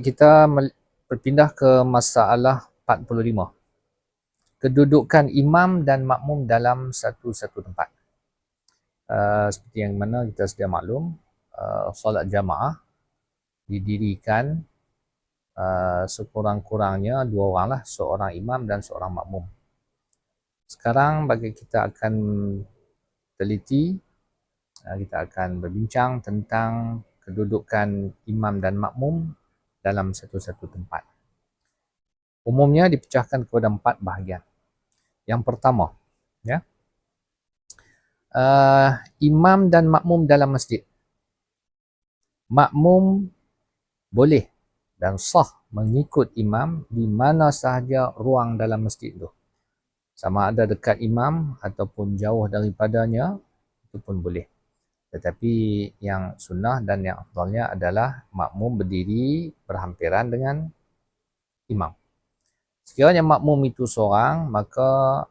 Kita berpindah ke masalah 45. Kedudukan imam dan makmum dalam satu-satu tempat. Uh, seperti yang mana kita sedia maklum, uh, solat jamaah didirikan uh, sekurang-kurangnya dua orang lah, seorang imam dan seorang makmum. Sekarang bagi kita akan teliti, uh, kita akan berbincang tentang kedudukan imam dan makmum dalam satu-satu tempat. Umumnya dipecahkan kepada empat bahagian. Yang pertama, ya, uh, imam dan makmum dalam masjid. Makmum boleh dan sah mengikut imam di mana sahaja ruang dalam masjid itu. Sama ada dekat imam ataupun jauh daripadanya, itu pun boleh. Tetapi yang sunnah dan yang afdalnya adalah makmum berdiri berhampiran dengan imam. Sekiranya makmum itu seorang, maka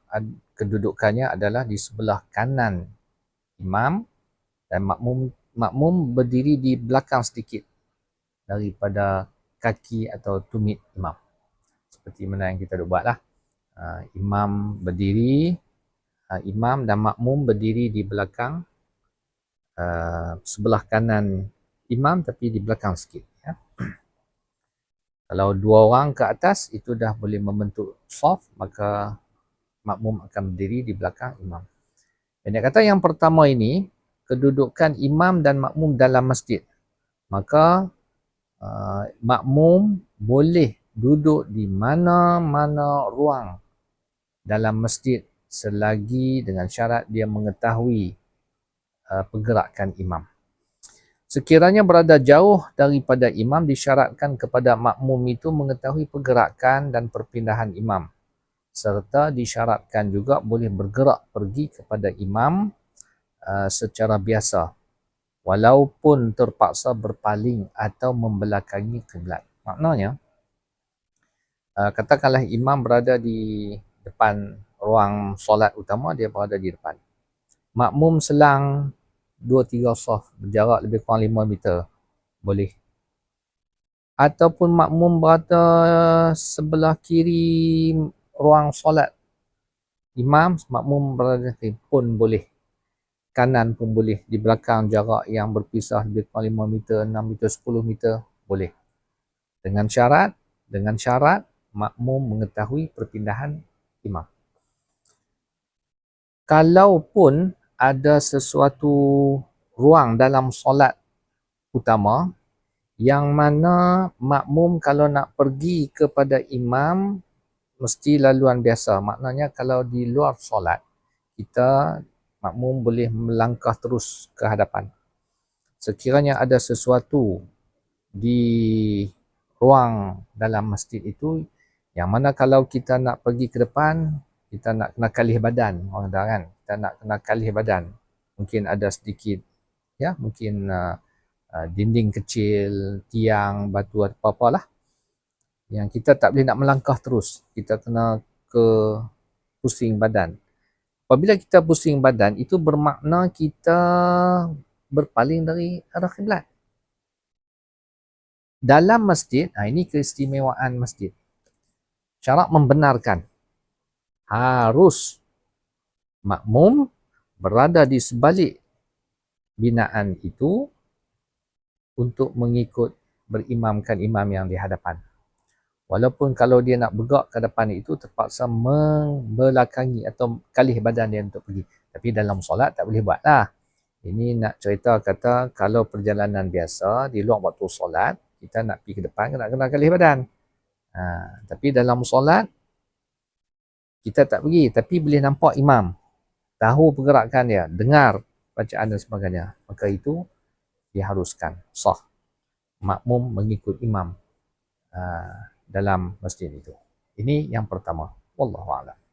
kedudukannya adalah di sebelah kanan imam dan makmum makmum berdiri di belakang sedikit daripada kaki atau tumit imam. Seperti mana yang kita dah buatlah. Uh, imam berdiri, uh, imam dan makmum berdiri di belakang Uh, sebelah kanan imam tapi di belakang sikit ya. Kalau dua orang ke atas itu dah boleh membentuk soft maka makmum akan berdiri di belakang imam. Yang kata yang pertama ini kedudukan imam dan makmum dalam masjid. Maka uh, makmum boleh duduk di mana-mana ruang dalam masjid selagi dengan syarat dia mengetahui Uh, pergerakan imam. Sekiranya berada jauh daripada imam disyaratkan kepada makmum itu mengetahui pergerakan dan perpindahan imam serta disyaratkan juga boleh bergerak pergi kepada imam uh, secara biasa walaupun terpaksa berpaling atau membelakangi kiblat. Maknanya uh, katakanlah imam berada di depan ruang solat utama dia berada di depan. Makmum selang dua tiga soft berjarak lebih kurang lima meter. Boleh. Ataupun makmum berada sebelah kiri ruang solat. Imam makmum berada di pun boleh. Kanan pun boleh. Di belakang jarak yang berpisah lebih kurang lima meter enam meter sepuluh meter boleh. Dengan syarat dengan syarat makmum mengetahui perpindahan imam. Kalaupun ada sesuatu ruang dalam solat utama yang mana makmum kalau nak pergi kepada imam mesti laluan biasa. Maknanya kalau di luar solat kita makmum boleh melangkah terus ke hadapan. Sekiranya ada sesuatu di ruang dalam masjid itu yang mana kalau kita nak pergi ke depan kita nak kena kalih badan orang dah kan. Kita nak kena kalih badan. Mungkin ada sedikit ya mungkin uh, uh, dinding kecil tiang batu atau apa lah yang kita tak boleh nak melangkah terus. Kita kena ke pusing badan. Apabila kita pusing badan itu bermakna kita berpaling dari arah kiblat. Dalam masjid ha, ini keistimewaan masjid. Syarat membenarkan harus makmum berada di sebalik binaan itu untuk mengikut berimamkan imam yang di hadapan. Walaupun kalau dia nak bergerak ke depan itu terpaksa membelakangi atau kalih badan dia untuk pergi. Tapi dalam solat tak boleh buat lah. Ini nak cerita kata kalau perjalanan biasa di luar waktu solat, kita nak pergi ke depan, nak kena kalih badan. Ha, tapi dalam solat, kita tak pergi tapi boleh nampak imam. Tahu pergerakan dia dengar bacaan dan sebagainya. Maka itu diharuskan. Sah. Makmum mengikut imam uh, dalam masjid itu. Ini yang pertama. Wallahu a'lam